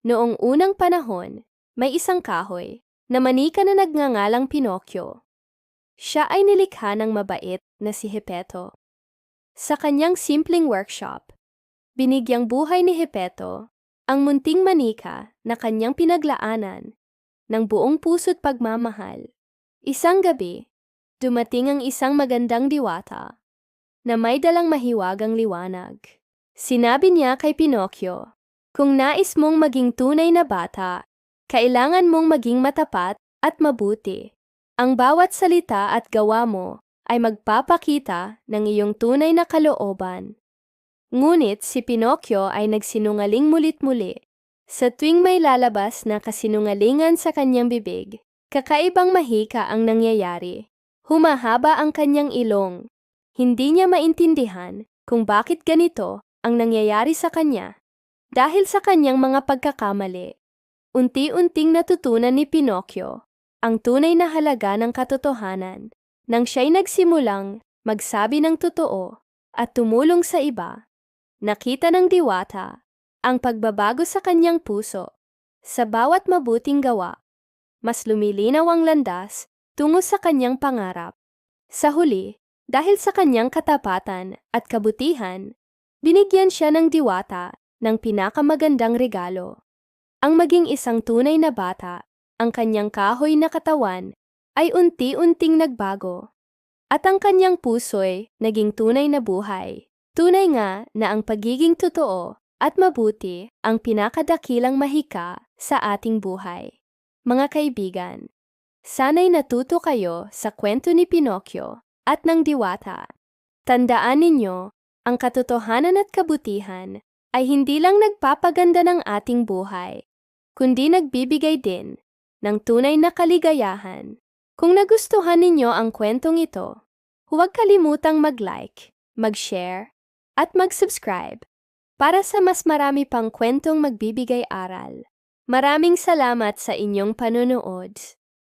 Noong unang panahon, may isang kahoy na manika na nagngangalang Pinocchio. Siya ay nilikha ng mabait na si Hepeto. Sa kanyang simpleng workshop, binigyang buhay ni Hepeto ang munting manika na kanyang pinaglaanan ng buong puso't pagmamahal. Isang gabi, dumating ang isang magandang diwata na may dalang mahiwagang liwanag. Sinabi niya kay Pinocchio, kung nais mong maging tunay na bata, kailangan mong maging matapat at mabuti. Ang bawat salita at gawa mo ay magpapakita ng iyong tunay na kalooban. Ngunit si Pinocchio ay nagsinungaling mulit-muli. Sa tuwing may lalabas na kasinungalingan sa kanyang bibig, kakaibang mahika ang nangyayari. Humahaba ang kanyang ilong. Hindi niya maintindihan kung bakit ganito ang nangyayari sa kanya. Dahil sa kanyang mga pagkakamali, unti-unting natutunan ni Pinocchio ang tunay na halaga ng katotohanan nang siya'y nagsimulang magsabi ng totoo at tumulong sa iba. Nakita ng diwata ang pagbabago sa kanyang puso. Sa bawat mabuting gawa, mas lumilinaw ang landas tungo sa kanyang pangarap. Sa huli, dahil sa kanyang katapatan at kabutihan, binigyan siya ng diwata ng pinakamagandang regalo. Ang maging isang tunay na bata, ang kanyang kahoy na katawan ay unti-unting nagbago. At ang kanyang puso'y naging tunay na buhay. Tunay nga na ang pagiging totoo at mabuti ang pinakadakilang mahika sa ating buhay. Mga kaibigan, sana'y natuto kayo sa kwento ni Pinocchio at ng diwata. Tandaan ninyo, ang katotohanan at kabutihan ay hindi lang nagpapaganda ng ating buhay, kundi nagbibigay din ng tunay na kaligayahan. Kung nagustuhan ninyo ang kwentong ito, huwag kalimutang mag-like, mag-share, at mag-subscribe para sa mas marami pang kwentong magbibigay aral. Maraming salamat sa inyong panunood.